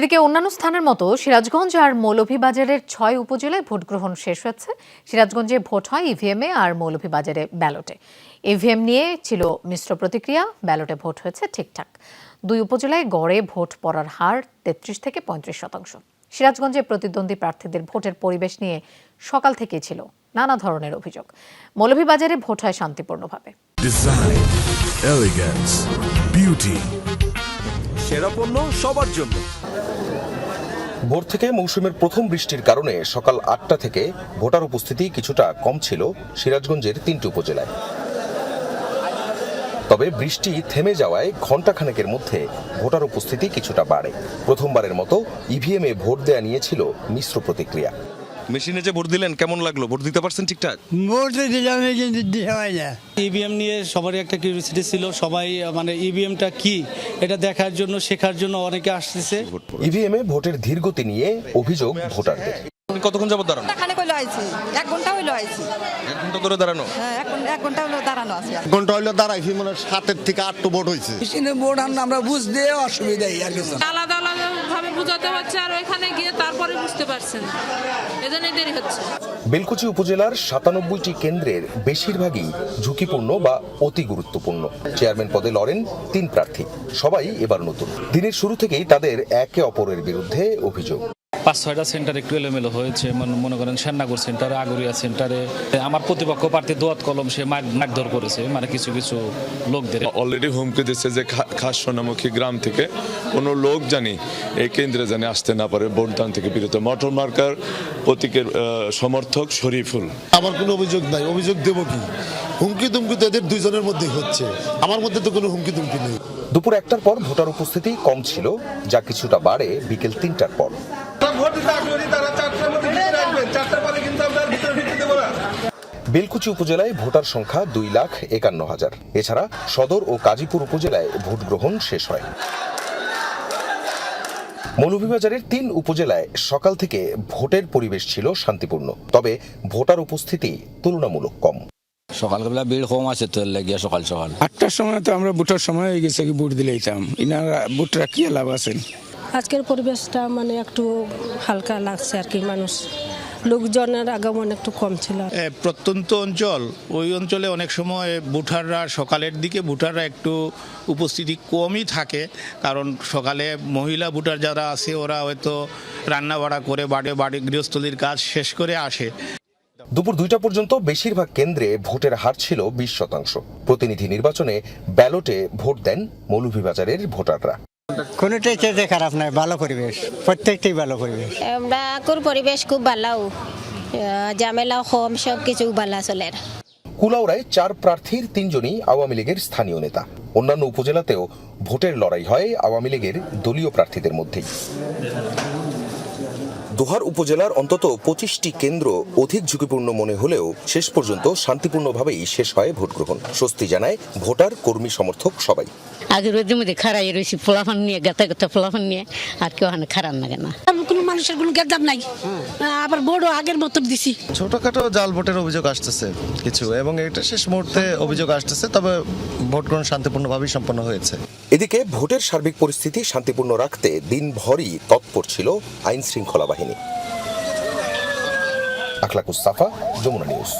এদিকে অন্যান্য স্থানের মতো সিরাজগঞ্জ আর মৌলভীবাজারের ছয় উপজেলায় ভোট গ্রহণ শেষ হয়েছে। সিরাজগঞ্জে ভোট হয় ইভিএমে আর মৌলভীবাজারে ব্যালটে। ইভিএম নিয়ে ছিল মিশ্র প্রতিক্রিয়া, ব্যালটে ভোট হয়েছে ঠিকঠাক। দুই উপজেলায় গড়ে ভোট পড়ার হার তেত্রিশ থেকে পঁয়ত্রিশ শতাংশ। সিরাজগঞ্জে প্রতিদ্বন্দ্বী প্রার্থীদের ভোটের পরিবেশ নিয়ে সকাল থেকেই ছিল নানা ধরনের অভিযোগ। মৌলভীবাজারে ভোট হয় শান্তিপূর্ণভাবে. সেরা পণ্য সবার জন্য। ভোর থেকে মৌসুমের প্রথম বৃষ্টির কারণে সকাল আটটা থেকে ভোটার উপস্থিতি কিছুটা কম ছিল সিরাজগঞ্জের তিনটি উপজেলায়। তবে বৃষ্টি থেমে যাওয়ায় ঘণ্টাখানেকের মধ্যে ভোটার উপস্থিতি কিছুটা বাড়ে। প্রথমবারের মতো ইভিএমে ভোট দেয়া নিয়েছিল মিশ্র প্রতিক্রিয়া। মেশিনে যে ভোট দিলেন কেমন লাগল? ভোট দিতে পারছেন ঠিকঠাক? ভোট দিলাম কিন্তু দেওয়া হয় না। ইভিএম নিয়ে সবারই একটা কিউরিয়াসিটি ছিল সবাই মানে ইভিএমটা কি? এটা দেখার জন্য শেখার জন্য অনেকে আসতেছে। ইভিএম এ ভোটের ধীরগতি নিয়ে অভিযোগ ভোটারদের। কতক্ষণ যাবত দাঁড়ানো? খানে কইলো আইছি। এক ঘণ্টা হইল আইছি। এক ঘণ্টা ধরে দাঁড়ানো? হ্যাঁ এক ঘন্টা- এক ঘণ্টা হইল দাঁড়ানো আছে এক ঘণ্টা হইল দাঁড়াইছি মানে সাতের থেকে আটটা ভোট হয়েছে মেশিনে ভোট আমরা বুঝতে অসুবিধাই আর কিছু আলাদা বেলকুচি উপজেলার সাতানব্বইটি কেন্দ্রের বেশিরভাগই ঝুঁকিপূর্ণ বা অতি গুরুত্বপূর্ণ। চেয়ারম্যান পদে লড়েন তিন প্রার্থী। সবাই এবার নতুন। দিনের শুরু থেকেই তাদের একে অপরের বিরুদ্ধে অভিযোগ। পাঁচ ছয়টা সেন্টার একটু এলোমেলো হয়েছে মনে- করেন শ্যান্নাগর সেন্টারে আগরিয়া সেন্টারে আমার প্রতিপক্ষ প্রার্থী দোয়াত কলম সে মার- মারধর করেছে মানে কিছু কিছু লোকদের। অলরেডি হুমকি দিচ্ছে যে খা- খাস সোনামুখী গ্রাম থেকে কোনো লোক জানি এই কেন্দ্রে জানি আসতে না পারে ভোটদান থেকে বিরত। মটর মার্কার প্রতীকের সমর্থক শরীফুল। আমার কোনো অভিযোগ নাই অভিযোগ দেব কি? হুমকি তুমকি তো এদের দুইজনের মধ্যে হচ্ছে। আমার মধ্যে তো কোনো হুমকি তুমকি নেই। দুপুর একটার পর ভোটার উপস্থিতি কম ছিল যা কিছুটা বাড়ে বিকেল তিনটার পর। বেলকুচি উপজেলায় ভোটার সংখ্যা দুই লাখ একান্ন হাজার। এছাড়া সদর ও কাজীপুর উপজেলায় ভোট গ্রহণ শেষ হয়। মৌলভীবাজারের তিন উপজেলায় সকাল থেকে ভোটের পরিবেশ ছিল শান্তিপূর্ণ তবে ভোটার উপস্থিতি তুলনামূলক কম। সকালবেলা ভিড় কম আছে তো লাগিয়া সকাল সকাল। আটটার সময় তো আমরা ভোটার সময় হয়ে গেছে কি ভোট দিলে যেতাম ইনারা ভোটরা কি লাভ আছেন? আজকের পরিবেশটা মানে একটু হালকা লাগছে আর কি মানুষ লোকজনের আগমন একটু কম ছিল প্রত্যন্ত অঞ্চল ওই অঞ্চলে অনেক সময় ভোটাররা সকালের দিকে ভোটাররা একটু উপস্থিতি কমই থাকে কারণ সকালে মহিলা ভোটার যারা আছে ওরা হয়তো রান্না বাড়া করে বাড়ি বাড়ি গৃহস্থলীর কাজ শেষ করে আসে। দুপুর দুইটা পর্যন্ত বেশিরভাগ কেন্দ্রে ভোটের হার ছিল বিশ শতাংশ। প্রতিনিধি নির্বাচনে ব্যালটে ভোট দেন মৌলভীবাজারের ভোটাররা। কোনোটাই চেয়ে খারাপ নয় ভালো পরিবেশ। প্রত্যেকটাই ভালো পরিবেশ। আমরা আকুর পরিবেশ খুব ভালো ঝামেলা কম সব কিছু ভালো চলে। কুলাউড়ায় চার প্রার্থীর তিনজনই আওয়ামী লীগের স্থানীয় নেতা। অন্যান্য উপজেলাতেও ভোটের লড়াই হয় আওয়ামী লীগের দলীয় প্রার্থীদের মধ্যেই। দোহার উপজেলার অন্তত পঁচিশটি কেন্দ্র অধিক ঝুঁকিপূর্ণ মনে হলেও শেষ পর্যন্ত শান্তিপূর্ণভাবেই শেষ হয় ভোট গ্রহণ স্বস্তি জানায় ভোটার কর্মী সমর্থক সবাই। আগে রোদের মধ্যে খারাই রয়েছি ফোলাফান নিয়ে গাতা গাতা ফোলাফান নিয়ে আর কেউ ওখানে খারাপ লাগে না। কোনো মানুষের কোনো গেদাম নাই। আবার বড় আগের মতো দিছি। ছোটখাটো জাল ভোটের অভিযোগ আসতেছে কিছু এবং এটা শেষ মুহূর্তে অভিযোগ আসতেছে তবে ভোট গ্রহণ শান্তিপূর্ণভাবেই সম্পন্ন হয়েছে। এদিকে ভোটের সার্বিক পরিস্থিতি শান্তিপূর্ণ রাখতে দিনভরই তৎপর ছিল আইন শৃঙ্খলা বাহিনী। আখলাকুস সাফা যমুনা নিউজ